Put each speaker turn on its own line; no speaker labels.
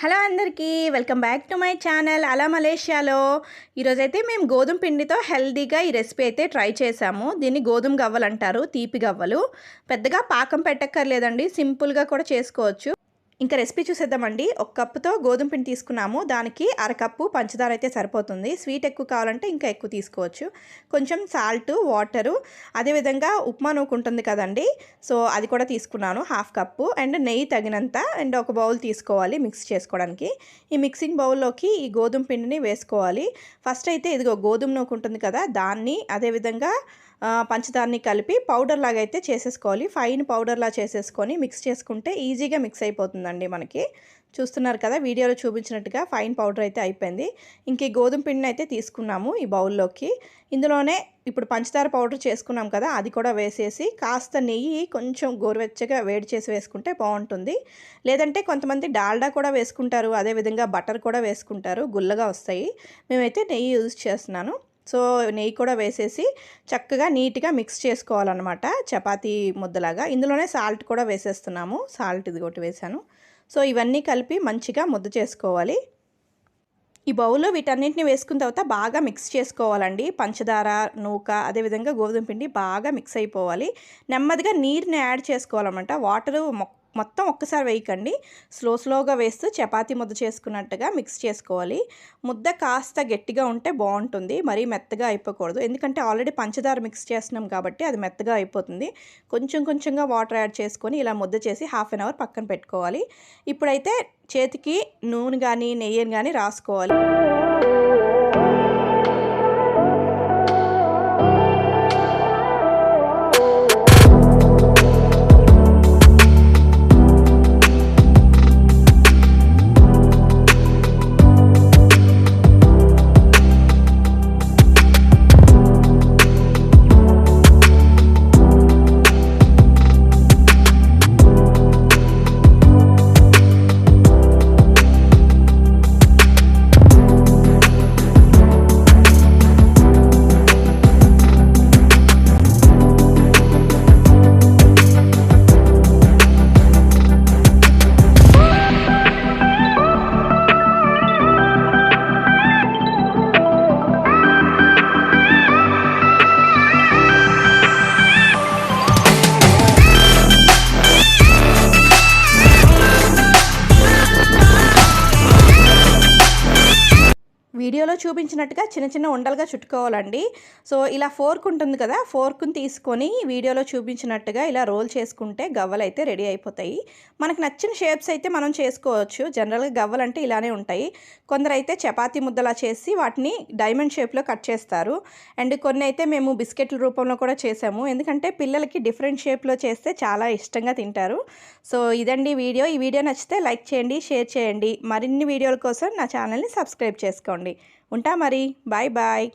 Hello అందరికీ welcome back to my channel అలా మలేషియాలో. ఈరోజైతే మేము గోధుమ పిండితో హెల్దీగా ఈ రెసిపీ అయితే ట్రై చేసాము. దీన్ని గోధుమ గవ్వలు అంటారు తీపి గవ్వలు. పెద్దగా పాకం పెట్టక్కర్లేదండి సింపుల్గా కూడా చేసుకోవచ్చు. ఇంకా రెసిపీ చూసేద్దామండి. ఒక కప్పుతో గోధుమ పిండి తీసుకున్నాము. దానికి అరకప్పు పంచదార అయితే సరిపోతుంది. స్వీట్ ఎక్కువ కావాలంటే ఇంకా ఎక్కువ తీసుకోవచ్చు. కొంచెం సాల్ట్ వాటరు అదేవిధంగా ఉప్మా నూకు ఉంటుంది కదండి. సో అది కూడా తీసుకున్నాను. Half cup. అండ్ నెయ్యి తగినంత అండ్ ఒక బౌల్ తీసుకోవాలి మిక్స్ చేసుకోవడానికి. ఈ మిక్సింగ్ బౌల్లోకి ఈ గోధుమ పిండిని వేసుకోవాలి. ఫస్ట్ అయితే ఇదిగో గోధుమ నూకు ఉంటుంది కదా దాన్ని అదేవిధంగా పంచదారని కలిపి పౌడర్ లాగా అయితే చేసేసుకోవాలి. ఫైన్ పౌడర్లా చేసేసుకొని మిక్స్ చేసుకుంటే ఈజీగా మిక్స్ అయిపోతుంది అయిపోతుందండి మనకి. చూస్తున్నారు కదా వీడియోలో చూపించినట్టుగా ఫైన్ పౌడర్ అయితే అయిపోయింది. ఇంక ఈ గోధుమ పిండిని అయితే తీసుకున్నాము ఈ బౌల్లోకి. ఇందులోనే ఇప్పుడు పంచదార పౌడర్ చేసుకున్నాం కదా అది కూడా వేసేసి కాస్త నెయ్యి కొంచెం గోరువెచ్చగా వేడి చేసి వేసుకుంటే బాగుంటుంది. లేదంటే కొంతమంది డాల్డా కూడా వేసుకుంటారు అదేవిధంగా బటర్ కూడా వేసుకుంటారు గుల్లగా వస్తాయి. మేమైతే నెయ్యి యూజ్ చేస్తున్నాను. సో నెయ్యి కూడా వేసేసి చక్కగా నీట్గా మిక్స్ చేసుకోవాలన్నమాట. చపాతీ ముద్దలాగా. ఇందులోనే సాల్ట్ కూడా వేసేస్తున్నాము. సాల్ట్ ఇది ఒకటి వేసాను. సో ఇవన్నీ కలిపి మంచిగా ముద్ద చేసుకోవాలి. ఈ బౌల్లో వీటన్నింటిని వేసుకున్న తర్వాత బాగా మిక్స్ చేసుకోవాలండి. పంచదార నూక అదేవిధంగా గోధుమ పిండి బాగా మిక్స్ అయిపోవాలి. నెమ్మదిగా నీరుని యాడ్ చేసుకోవాలన్నమాట. వాటర్ మొక్క మొత్తం ఒక్కసారి వేయకండి. స్లో స్లోగా వేస్తూ చపాతి ముద్ద చేసుకున్నట్టుగా మిక్స్ చేసుకోవాలి. ముద్ద కాస్త గట్టిగా ఉంటే బాగుంటుంది. మరీ మెత్తగా అయిపోకూడదు. ఎందుకంటే ఆల్రెడీ పంచదార మిక్స్ చేస్తున్నాం కాబట్టి అది మెత్తగా అయిపోతుంది. కొంచెం కొంచెంగా వాటర్ యాడ్ చేసుకొని ఇలా ముద్ద చేసి హాఫ్ అన్ అవర్ పక్కన పెట్టుకోవాలి. ఇప్పుడైతే చేతికి నూనె కానీ నెయ్యిని కానీ రాసుకోవాలి. చూపించినట్టుగా చిన్న చిన్న ఉండలుగా చుట్టుకోవాలండి. సో ఇలా ఫోర్క్ ఉంటుంది కదా ఫోర్క్ని తీసుకొని వీడియోలో చూపించినట్టుగా ఇలా రోల్ చేసుకుంటే గవ్వలు అయితే రెడీ అయిపోతాయి. మనకు నచ్చిన షేప్స్ అయితే మనం చేసుకోవచ్చు. జనరల్గా గవ్వలు అంటే ఇలానే ఉంటాయి. కొందరైతే చపాతీ ముద్దలా చేసి వాటిని డైమండ్ షేప్లో కట్ చేస్తారు. అండ్ కొన్ని అయితే మేము బిస్కెట్ల రూపంలో కూడా చేసాము. ఎందుకంటే పిల్లలకి డిఫరెంట్ షేప్లో చేస్తే చాలా ఇష్టంగా తింటారు. సో ఇదండి వీడియో. ఈ వీడియో నచ్చితే లైక్ చేయండి షేర్ చేయండి. మరిన్ని వీడియోల కోసం నా ఛానల్ని సబ్స్క్రైబ్ చేసుకోండి. ఉంటా మరి. Bye bye.